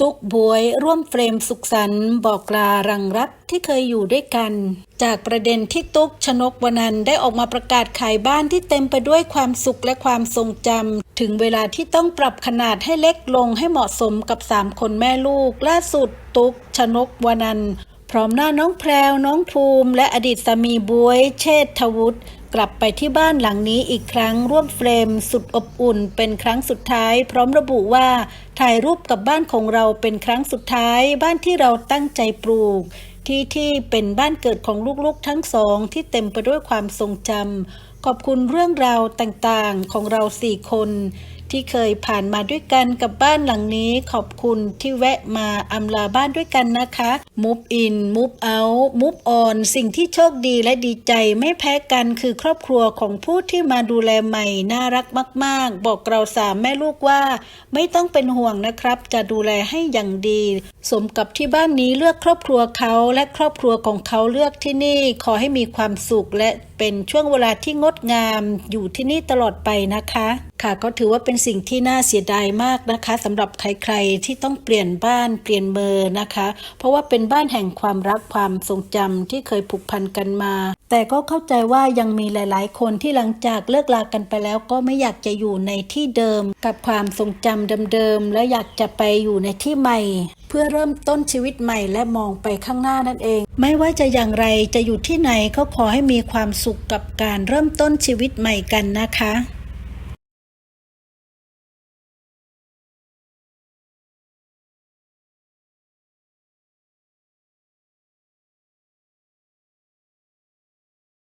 ตุ๊กบวยร่วมเฟรมสุขสันต์บอกลารังรักที่เคยอยู่ด้วยกัน จากประเด็นที่ตุ๊กชนกวนันได้ออกมาประกาศขายบ้านที่เต็มไปด้วยความสุขและความทรงจำถึงเวลาที่ต้องปรับขนาดให้เล็กลงให้เหมาะสมกับสามคนแม่ลูก ล่าสุดตุ๊กชนกวนันพร้อมหน้าน้องแพรวน้องภูมิ และอดีตสามีบวย เชษฐวุฒิ กลับไปที่บ้านหลังนี้อีกครั้งร่วมเฟรมสุดอบอุ่น เป็นครั้งสุดท้าย พร้อมระบุว่า ถ่ายรูปกับบ้านของเราเป็นครั้งสุดท้าย บ้านที่เราตั้งใจปลูก ที่ที่เป็นบ้านเกิดของลูกๆทั้งสอง ที่เต็มไปด้วยความทรงจำขอบคุณเรื่องราวต่างๆของเราสี่คน ที่เคยผ่านมาด้วยกันกับบ้านหลังนี้ ขอบคุณที่แวะมาอำลาบ้านด้วยกันนะคะมูฟอินมูฟเอามูฟออนสิ่งที่โชคดีและดีใจไม่แพ้กันคือครอบครัวของผู้ที่มาดูแลใหม่ น่ารักมาก ๆ บอกเราสามแม่ลูกว่า ไม่ต้องเป็นห่วงนะครับ จะดูแลให้อย่างดี สมกับที่บ้านนี้เลือกครอบครัวเขาและครอบครัวของเขาเลือกที่นี่ ขอให้มีความสุขและเป็นช่วงเวลาที่งดงามอยู่ที่นี่ตลอดไปนะคะ ค่ะก็ถือว่าเป็นสิ่งที่น่าเสียดายมากนะคะสำหรับใครๆที่ต้องเปลี่ยนบ้านเปลี่ยนเบอร์นะคะ เพราะว่าเป็นบ้านแห่งความรักความทรงจำที่เคยผูกพันกันมา แต่ก็เข้าใจว่ายังมีหลายๆ คนที่หลังจากเลิกลากันไปแล้ว ก็ไม่อยากจะอยู่ในที่เดิม กับความทรงจำเดิมๆและอยากจะไปอยู่ในที่ใหม่ เพื่อเริ่มต้นชีวิตใหม่และมองไปข้างหน้านั่นเอง ไม่ว่าจะอย่างไรจะอยู่ที่ไหนก็ขอให้มีความสุขกับการเริ่มต้นชีวิตใหม่กันนะคะ